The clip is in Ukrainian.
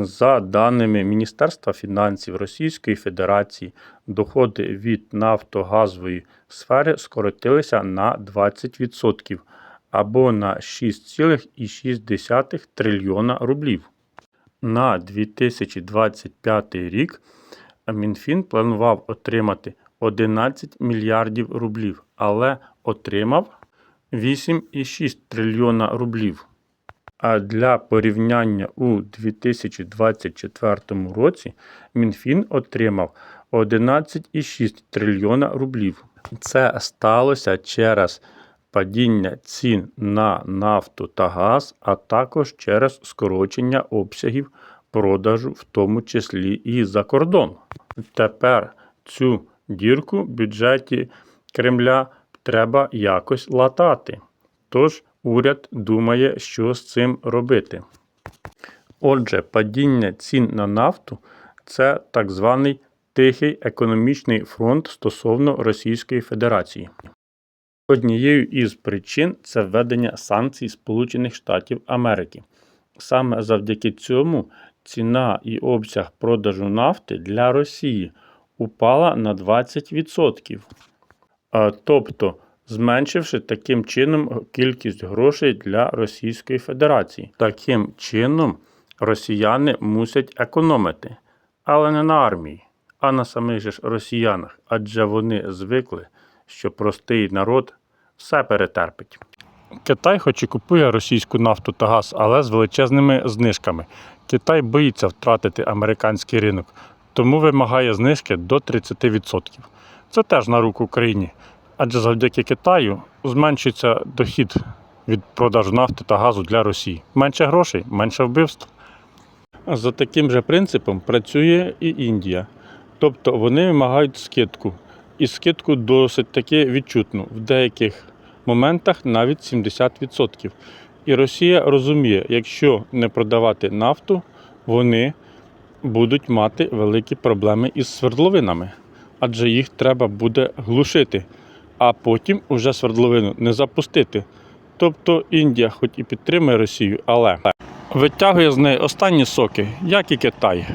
За даними Міністерства фінансів Російської Федерації, доходи від нафтогазової сфери скоротилися на 20% або на 6,6 трильйона рублів. На 2025 рік Мінфін планував отримати 11 мільярдів рублів, але отримав 8,6 трильйона рублів. А для порівняння у 2024 році Мінфін отримав 11,6 трильйона рублів. Це сталося через падіння цін на нафту та газ, а також через скорочення обсягів продажу, в тому числі і за кордон. Тепер цю дірку в бюджеті Кремля треба якось латати. Тож уряд думає, що з цим робити. Отже, падіння цін на нафту це так званий тихий економічний фронт стосовно Російської Федерації. Однією із причин це введення санкцій Сполучених Штатів Америки. Саме завдяки цьому ціна і обсяг продажу нафти для Росії упала на 20%. А, Тобто, зменшивши таким чином кількість грошей для Російської Федерації. Таким чином, росіяни мусять економити, але не на армії, а на самих же росіянах, адже вони звикли, що простий народ все перетерпить. Китай хоч і купує російську нафту та газ, але з величезними знижками. Китай боїться втратити американський ринок, тому вимагає знижки до 30%. Це теж на руку Україні, адже завдяки Китаю зменшується дохід від продажу нафти та газу для Росії. Менше грошей, менше вбивств. За таким же принципом працює і Індія. Тобто вони вимагають скидку. І скидку досить таки відчутну. В деяких моментах навіть 70%. І Росія розуміє, якщо не продавати нафту, вони будуть мати великі проблеми із свердловинами, адже їх треба буде глушити, а потім уже свердловину не запустити. Тобто Індія, хоч і підтримує Росію, але витягує з неї останні соки, як і Китай.